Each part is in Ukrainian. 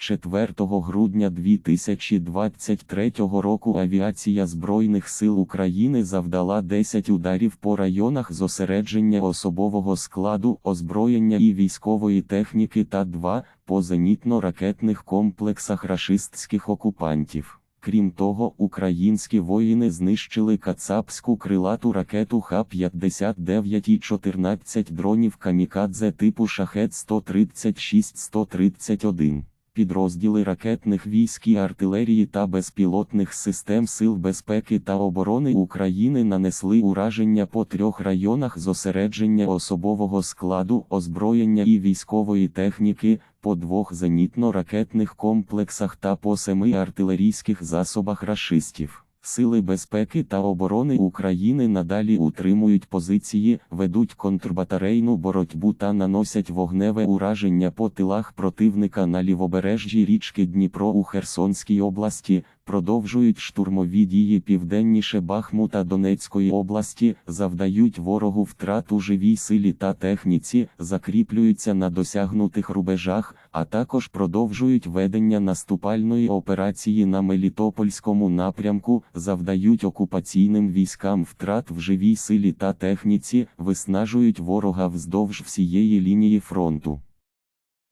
4 грудня 2023 року авіація Збройних сил України завдала 10 ударів по районах зосередження особового складу, озброєння і військової техніки та 2 по зенітно-ракетних комплексах рашистських окупантів. Крім того, українські воїни знищили кацапську крилату ракету Х-59 і 14 дронів камікадзе типу Шахет 136-131. Підрозділи ракетних військ і артилерії та безпілотних систем Сил безпеки та оборони України нанесли ураження по трьох районах зосередження особового складу, озброєння і військової техніки, по двох зенітно-ракетних комплексах та по семи артилерійських засобах рашистів. Сили безпеки та оборони України надалі утримують позиції, ведуть контрбатарейну боротьбу та наносять вогневе ураження по тилах противника на лівобережжі річки Дніпро у Херсонській області, продовжують штурмові дії південніше Бахмута Донецької області, завдають ворогу втрат у живій силі та техніці, закріплюються на досягнутих рубежах, а також продовжують ведення наступальної операції на Мелітопольському напрямку, завдають окупаційним військам втрат в живій силі та техніці, виснажують ворога вздовж всієї лінії фронту.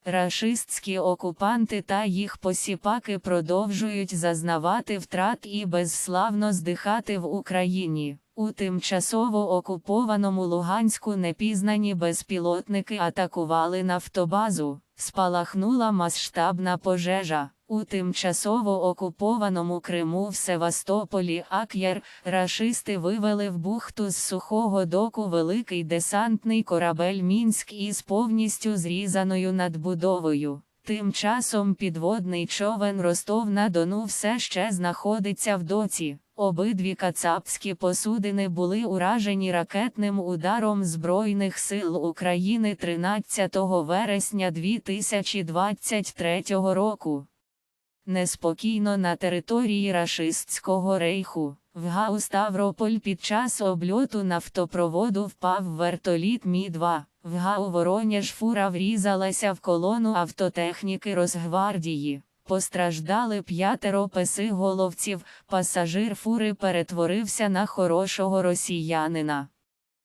Рашистські окупанти та їх посіпаки продовжують зазнавати втрат і безславно здихати в Україні. У тимчасово окупованому Луганську непізнані безпілотники атакували нафтобазу, спалахнула масштабна пожежа. У тимчасово окупованому Криму в Севастополі Ак'єр рашисти вивели в бухту з сухого доку великий десантний корабель Мінськ із повністю зрізаною надбудовою. Тим часом підводний човен Ростов на Дону все ще знаходиться в доці. Обидві кацапські посудини були уражені ракетним ударом Збройних сил України 13 вересня 2023 року. Неспокійно на території рашистського рейху. В Гау Ставрополь під час обльоту нафтопроводу впав вертоліт Мі-2. В Гау Воронеж фура врізалася в колону автотехніки Росгвардії. Постраждали п'ятеро песиголовців, пасажир фури перетворився на хорошого росіянина.